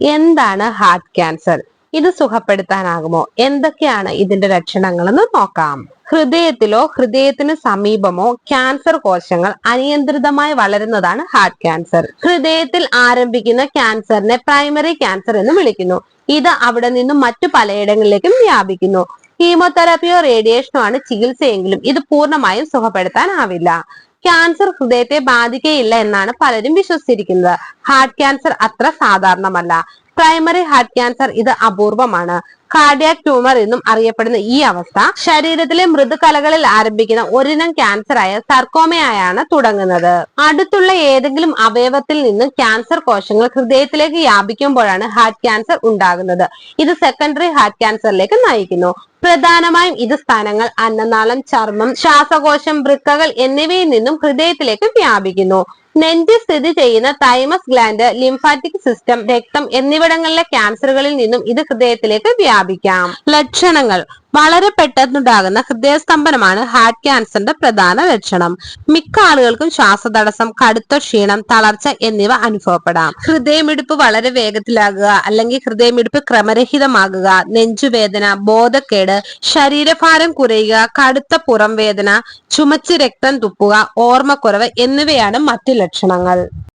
എന്താണ് heart cancer ഇത് സുഖപ്പെടുത്താനാകുമോ? എന്തൊക്കെയാണ് ഇതിന്റെ ലക്ഷണങ്ങളെന്ന് നോക്കാം. ഹൃദയത്തിലോ ഹൃദയത്തിന് സമീപമോ ക്യാൻസർ കോശങ്ങൾ അനിയന്ത്രിതമായി വളരുന്നതാണ് ഹാർട്ട് ക്യാൻസർ ഹൃദയത്തിൽ ആരംഭിക്കുന്ന ക്യാൻസറിനെ പ്രൈമറി ക്യാൻസർ എന്ന് വിളിക്കുന്നു. ഇത് അവിടെ നിന്നും മറ്റു പലയിടങ്ങളിലേക്കും വ്യാപിക്കുന്നു. കീമോതെറാപ്പിയോ റേഡിയേഷനോ ആണ് ചികിത്സയെങ്കിലും ഇത് പൂർണമായും സുഖപ്പെടുത്താനാവില്ല. ക്യാൻസർ ഹൃദയത്തെ ബാധിക്കുകയില്ല എന്നാണ് പലരും വിശ്വസിച്ചിരിക്കുന്നത്. ഹാർട്ട് ക്യാൻസർ അത്ര സാധാരണമല്ല. പ്രൈമറി ഹാർട്ട് ക്യാൻസർ ഇത് അപൂർവമാണ്. കാർഡിയാക് ട്യൂമർ എന്നും അറിയപ്പെടുന്ന ഈ അവസ്ഥ ശരീരത്തിലെ മൃദുകലകളിൽ ആരംഭിക്കുന്ന ഒരിനം ക്യാൻസറായ സർക്കോമയായാണ് തുടങ്ങുന്നത്. അടുത്തുള്ള ഏതെങ്കിലും അവയവത്തിൽ നിന്ന് ക്യാൻസർ കോശങ്ങൾ ഹൃദയത്തിലേക്ക് വ്യാപിക്കുമ്പോഴാണ് ഹാർട്ട് ക്യാൻസർ ഉണ്ടാകുന്നത്. ഇത് സെക്കൻഡറി ഹാർട്ട് ക്യാൻസറിലേക്ക് നയിക്കുന്നു. പ്രധാനമായും ഇത് സ്ഥാനങ്ങൾ അന്നനാളം ചർമ്മം ശ്വാസകോശം വൃക്കകൾ എന്നിവയിൽ നിന്നും ഹൃദയത്തിലേക്ക് വ്യാപിക്കുന്നു. നെഞ്ച് സ്ഥിതി ചെയ്യുന്ന തൈമസ് ഗ്ലാൻഡ് ലിംഫാറ്റിക് സിസ്റ്റം രക്തം എന്നിവിടങ്ങളിലെ ക്യാൻസറുകളിൽ നിന്നും ഇത് ഹൃദയത്തിലേക്ക് വ്യാപിക്കാം. ലക്ഷണങ്ങൾ. വളരെ പെട്ടെന്നുണ്ടാകുന്ന ഹൃദയസ്തംഭനമാണ് ഹാർട്ട് ക്യാൻസറിന്റെ പ്രധാന ലക്ഷണം. മിക്ക ആളുകൾക്കും ശ്വാസതടസ്സം കടുത്ത ക്ഷീണം തളർച്ച എന്നിവ അനുഭവപ്പെടാം. ഹൃദയമിടിപ്പ് വളരെ വേഗത്തിലാകുക അല്ലെങ്കിൽ ഹൃദയമിടിപ്പ് ക്രമരഹിതമാകുക നെഞ്ചുവേദന ബോധക്കേട് ശരീരഭാരം കുറയുക കടുത്ത പുറം വേദന ചുമച്ച് രക്തം തുപ്പുക ഓർമ്മക്കുറവ് എന്നിവയാണ് മറ്റു ലക്ഷണങ്ങൾ.